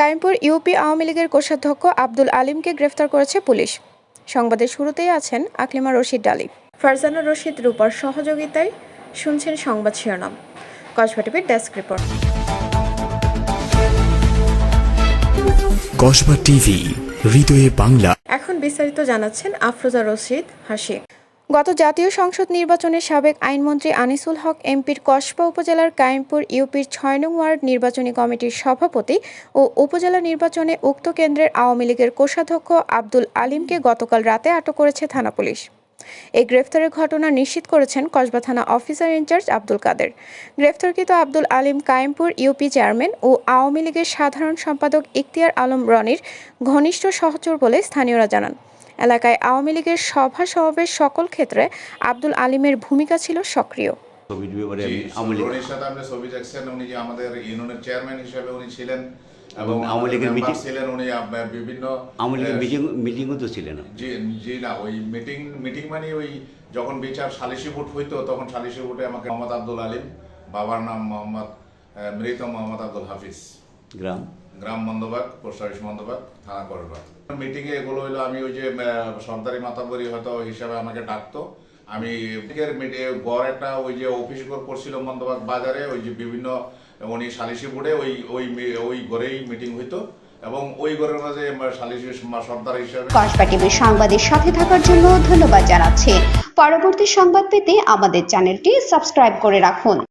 Kaimpur UP Awami লীগের কোষাধ্যক্ষ আব্দুল আলিমকে গ্রেফতার করেছে পুলিশ। সংবাদের শুরুতেই আছেন আকলিমা রশিদ ডালি ফারজানা রশিদ রূপার সহযোগিতায় শুনছেন সংবাদ শিরোনাম। কসবা টিভির ডেস্ক রিপোর্ট। কসবা টিভি হৃদয়ে বাংলা। এখন বিস্তারিত জানাচ্ছেন আফরোজা রশিদ হাসি। গত জাতীয় সংসদ নির্বাচনে সাবেক আইনমন্ত্রী আনিসুল হক এমপির কসবা উপজেলার কায়েমপুর ইউপির ছয় নং ওয়ার্ড নির্বাচনী কমিটির সভাপতি ও উপজেলা নির্বাচনে উক্ত কেন্দ্রের আওয়ামী লীগের কোষাধ্যক্ষ আব্দুল আলিমকে গতকাল রাতে আটক করেছে থানা পুলিশ। এই গ্রেফতারের ঘটনা নিশ্চিত করেছেন কসবা থানা অফিসার ইনচার্জ আব্দুল কাদের। গ্রেফতারকৃত আব্দুল আলিম কায়েমপুর ইউপি চেয়ারম্যান ও আওয়ামী লীগের সাধারণ সম্পাদক ইখতিয়ার আলম রনির ঘনিষ্ঠ সহচর বলে স্থানীয়রা জানান। এলাকায় আওয়ামী লীগের সভা সমাবেশ সকল ক্ষেত্রে আব্দুল আলিমের ভূমিকা ছিল সক্রিয়। কোভিড ব্যাপারে আওয়ামী লীগ। সাথে আপনি ছবি দেখছেন উনি যে আমাদের ইউনিয়নের চেয়ারম্যান হিসেবে উনি ছিলেন এবং আওয়ামী লীগের member ছিলেন উনি বিভিন্ন আওয়ামী লীগের মিটিং মিটিংও তো ছিলেন জি জি না ওই মিটিং মিটিং মানে ওই যখন বিচার সালিশি ভোট হইতো তখন সালিশি ভোটে আমাকে মোহাম্মদ আব্দুল আলিম বাবার নাম মোহাম্মদ মৃত মোহাম্মদ আব্দুল হাফিজ। গ্রাম? গ্রাম মন্দবাগ পোস্ট অফিস মন্দবাগ থানা মিটিং এ এগুলো হইল আমি ওই যে আহ, সরকারি মাতাবরি হয়তো হিসাবে আমাকে ডাকতো। আমি গড় একটা ওই যে অফিস ঘর করছিল মন্দবাগ বাজারে ওই যে বিভিন্ন উনি সালিশি বোর্ডে ওই ওই ওই ঘরেই মিটিং হইতো। এবং ওই ঘরের মাঝে সালিশি সর্দার হিসাবে কসবা টিভির সংবাদের সাথে থাকার জন্য ধন্যবাদ জানাচ্ছি। পরবর্তী সংবাদ পেতে আমাদের চ্যানেলটি সাবস্ক্রাইব করে রাখুন।